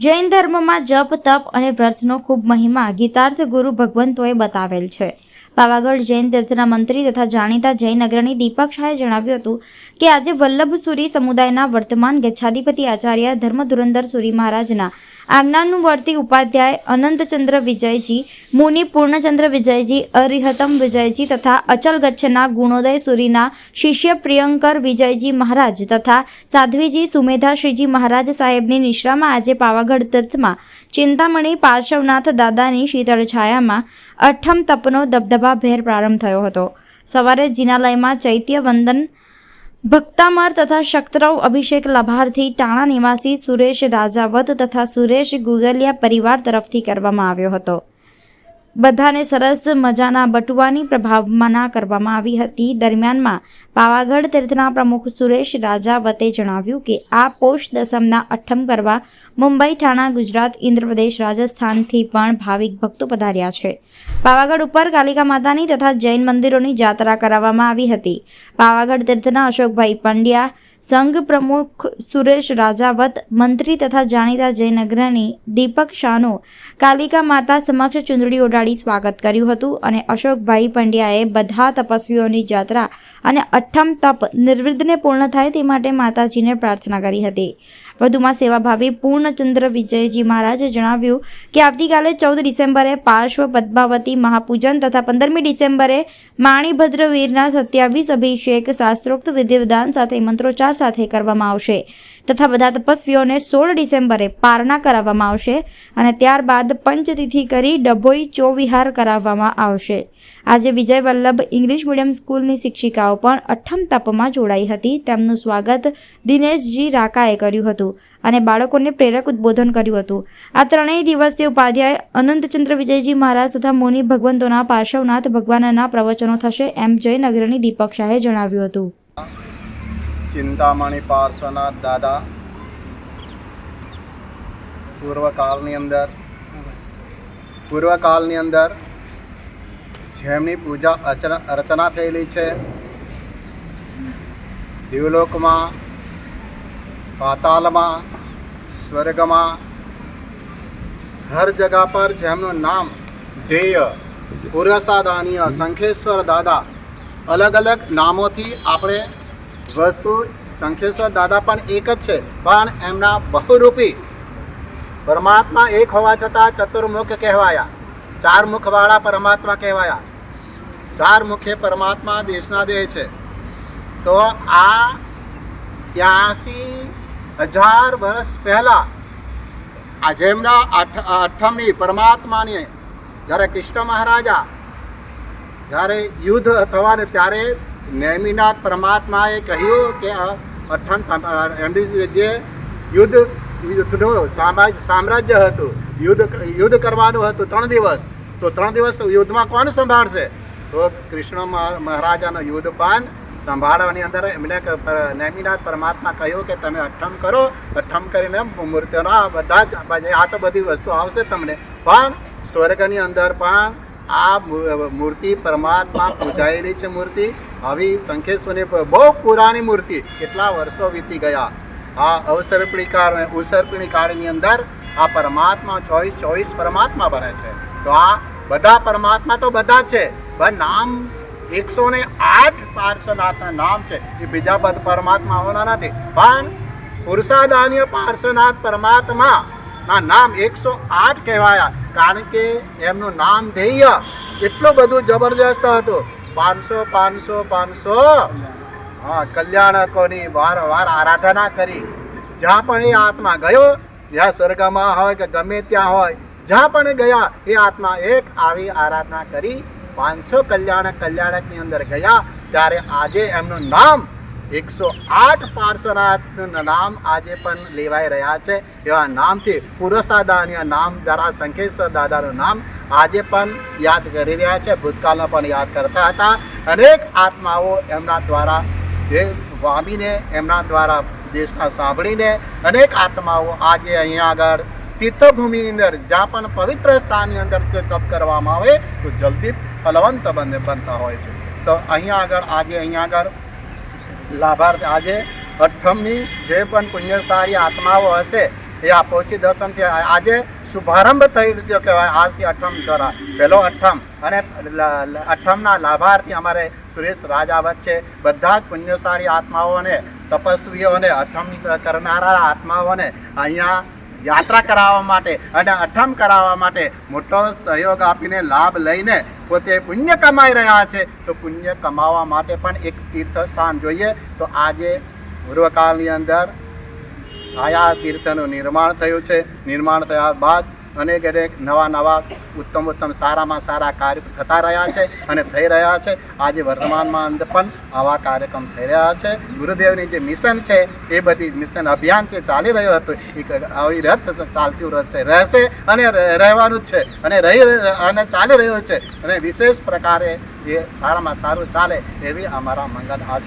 જૈન ધર્મમાં જપ તપ અને વ્રતનો ખૂબ મહિમા ગીતાર્થ ગુરુ ભગવંતોએ બતાવેલ છે. પાવાગઢ જૈન તીર્થના મંત્રી તથા જાણીતા જૈન અગ્રણી દીપક શાહે જણાવ્યું હતું કે આજે વલ્લભસુરી સમુદાયના વર્તમાન ગચ્છાધિપતિ આચાર્ય ધર્મધુરંદર સુરી મહારાજના આજ્ઞાનુવર્તી ઉપાધ્યાય અનંતચંદ્ર વિજયજી, મુનિ પૂર્ણચંદ્ર વિજયજી, અરિહતમ વિજયજી તથા અચલ ગચ્છના ગુણોદય સુરીના શિષ્ય પ્રિયંકર વિજયજી મહારાજ તથા સાધ્વીજી સુમેધા શ્રીજી મહારાજ સાહેબની નિશ્રામાં આજે પાવાગઢ તીર્થમાં ચિંતામણી પાર્શ્વનાથ દાદાની શીતળ છાયામાં અઠમ તપનો દબદબાભેર પ્રારંભ થયો હતો. સવારે જિનાલયમાં ચૈત્ય વંદન, ભક્તામર તથા શક્તરવ અભિષેક લાભાર્થી ટાણા નિવાસી સુરેશ રાજાવત તથા સુરેશ ગુગલિયા પરિવાર તરફથી કરવામાં આવ્યો હતો. બધાને સરસ મજાના બટુવાની પ્રભાવમાંના કરવામાં આવી હતી. દરમિયાનમાં પાવાગઢ તીર્થના પ્રમુખ સુરેશ રાજાવતે જણાવ્યું કે, આ પોષ દસમના અઠમ કરવા મુંબઈ ઠાણા, ગુજરાત, ઇન્દ્રપ્રદેશ, રાજસ્થાનથી પણ ભાવિક ભક્તો પધાર્યા છે. પાવાગઢ ઉપર કાલિકા માતાની તથા જૈન મંદિરોની જાત્રા કરાવવામાં આવી હતી. પાવાગઢ તીર્થના અશોકભાઈ પંડ્યા, સંઘ પ્રમુખ સુરેશ રાજાવત, મંત્રી તથા જાણીતા જૈન અગ્રણી દીપક શાહનું કાલિકા માતા સમક્ષ ચૂંદડી ઓઢાડી સ્વાગત કર્યું હતું અને અશોકભાઈ પંડ્યાએ બધા તપસ્વીઓની જાત્રા અને અઠ્ઠમ તપ નિર્વિઘ્ને પૂર્ણ થાય તે માટે માતાજીને પ્રાર્થના કરી હતી. વધુમાં સેવાભાવી પૂર્ણચંદ્ર વિજયજી મહારાજે જણાવ્યું કે આવતીકાલે ચૌદ ડિસેમ્બરે પાર્શ્વ પદ્માવતી મહાપૂજન તથા પંદરમી ડિસેમ્બરે માણીભદ્ર વીરના સત્યાવીસ અભિષેક શાસ્ત્રોક્ત વિધિ વિધાન સાથે મંત્રોચ્ચાર સાથે કરવામાં આવશે તથા બધા તપસ્વીઓને સોળ ડિસેમ્બરે પારણા કરાવવામાં આવશે અને ત્યારબાદ પંચતિથિ કરી ડભોઈ ચોવિહાર કરાવવામાં આવશે. આજે વિજય વલ્લભ ઇંગ્લિશ મીડિયમ સ્કૂલની શિક્ષિકાઓ પણ અઠ્ઠમ તપમાં જોડાઈ હતી. તેમનું સ્વાગત દિનેશજી રાકાએ કર્યું હતું અને બાળકોને પ્રેરક ઉદ્બોધન કર્યું હતું. આ ત્રણેય દિવસીય ઉપાધ્યાય અનંતચંદ્ર વિજયજી મહારાજ તથા મુનિ ભગવંતોના પાર્શ્વનાથ ભગવાનના પ્રવચનો થશે એમ જયનગરની દીપક શાહે જણાવ્યું હતું. ચિંતામણી પાર્શ્વનાથ દાદા, પૂર્વકાળની અંદર પૂર્વકાળની અંદર જેમની પૂજા અર્ચના અર્ચના થયેલી છે. દેવલોકમાં, પાતાલમાં, સ્વર્ગમાં, હર જગા પર જેમનું નામ ધ્યેય, પુરસાદાનીય, શંખેશ્વર દાદા અલગ અલગ નામોથી આપણે વસ્તુ, શંખેશ્વર દાદા પણ એક જ છે, પણ એમના બહુરૂપી પરમાત્મા એક હોવા છતાં ચતુર્મુખ કહેવાયા. ચાર મુખવાળા પરમાત્મા કહેવાયા. ચાર મુખે પરમાત્મા દેશના દેહ છે. તો આ ત્યાસી હજાર વર્ષ પહેલાં આ જેમના આઠ અઠમની પરમાત્માની જ્યારે કૃષ્ણ મહારાજા જ્યારે યુદ્ધ થવાને ત્યારે નૈમિનાથ પરમાત્માએ કહ્યું કે અઠમ એમની જે યુદ્ધ યુદ્ધનું સામ્રાજ્ય સામ્રાજ્ય હતું. યુદ્ધ યુદ્ધ કરવાનું હતું ત્રણ દિવસ. તો ત્રણ દિવસ યુદ્ધમાં કોણ સંભાળશે? તો કૃષ્ણ મહા- મહારાજાનો યુદ્ધ પાન સંભાળવાની અંદર એમને ક- નેમિનાથ પરમાત્મા કહ્યું કે તમે અઠમ કરો, અઠમ કરીને મૂર્તિઓના બધા જ આ તો બધી વસ્તુ આવશે તમને. પણ સ્વર્ગની અંદર પણ આ મૂર્તિ પરમાત્મા પૂજાયેલી છે મૂર્તિ. આવી શંખેશ્વરની બહુ પુરાણી મૂર્તિ. કેટલા વર્ષો વીતી ગયા. આ અવસર્પણી કાળ અને ઉસર્પણી કાળની અંદર આ પરમાત્મા ચોવીસ ચોવીસ પરમાત્મા બને છે. તો આ બધા પરમાત્મા તો બધા છે, પણ નામ એકસો ને આઠ પાર્શ્વનાથના નામ છે. એ બીજા બધા પરમાત્માઓના નથી. પણ પુરુષાદાન્ય પાર્શ્વનાથ પરમાત્મા ના નામ એકસો આઠ કહેવાયા, કારણ કે એમનું નામ ધ્યેય એટલું બધું જબરજસ્ત હતું. પાંચસો પાંચસો પાંચસો હા, કલ્યાણકોની વારંવાર આરાધના કરી. જ્યાં પણ એ આત્મા ગયો જ્યાં સ્વર્ગમાં હોય કે ગમે ત્યાં હોય, જ્યાં પણ ગયા, એ આત્મા એક આવી આરાધના કરી પાંચસો કલ્યાણક કલ્યાણકની અંદર ગયા. ત્યારે આજે એમનું નામ એકસો આઠ પાર્શ્વનાથનું નામ આજે પણ લેવાઈ રહ્યા છે. એવા નામથી પુરસાદાન્ય નામ દ્વારા શંખેશ્વર દાદાનું નામ આજે પણ યાદ કરી રહ્યા છે. ભૂતકાળમાં પણ યાદ કરતા હતા. અનેક આત્માઓ એમના દ્વારા જે વામીને એમના દ્વારા દેશના સાંભળીને અનેક આત્માઓ આજે અહીંયા આગળ તીર્થભૂમિની અંદર, જ્યાં પણ પવિત્ર સ્થાનની અંદર જો તપ કરવામાં આવે, તો જલ્દી ફલવંત બને, બનતા હોય છે. તો અહીંયા આગળ, આજે અહીંયા આગળ લાભાર્થી, આજે અઠમની જે પણ પુણ્યશાળી આત્માઓ હશે એ આ પોષી દસમથી આજે શુભારંભ થઈ ગયો કહેવાય, આજથી અઠમ દ્વારા પહેલો અઠમ. અને અઠમના લાભાર્થી અમારે સુરેશ રાજાવત છે. બધા જ પુણ્યશાળી આત્માઓને, તપસ્વીઓને, અઠમ કરનારા આત્માઓને અહીંયા યાત્રા કરાવવા માટે અને અઠમ કરાવવા માટે મોટો સહયોગ આપીને લાભ લઈને પોતે પુણ્ય કમાઈ રહ્યા છે. તો પુણ્ય કમાવા માટે પણ એક તીર્થસ્થાન જોઈએ. તો આજે પૂર્વકાળની અંદર આયા તીર્થનું નિર્માણ થયું છે. નિર્માણ થયા બાદ અનેક અનેક નવા નવા ઉત્તમ ઉત્તમ સારામાં સારા કાર્ય થતા રહ્યા છે અને થઈ રહ્યા છે. આજે વર્તમાનમાં અંદર પણ આવા કાર્યક્રમ થઈ રહ્યા છે. ગુરુદેવની જે મિશન છે, એ બધી મિશન અભિયાન જે ચાલી રહ્યું હતું એ આવી રથ ચાલતું રહેશે રહેશે અને રહે- રહેવાનું જ છે અને રહી અને ચાલી રહ્યું છે. અને વિશેષ પ્રકારે એ સારામાં સારું ચાલે એવી અમારા મંગલ આશા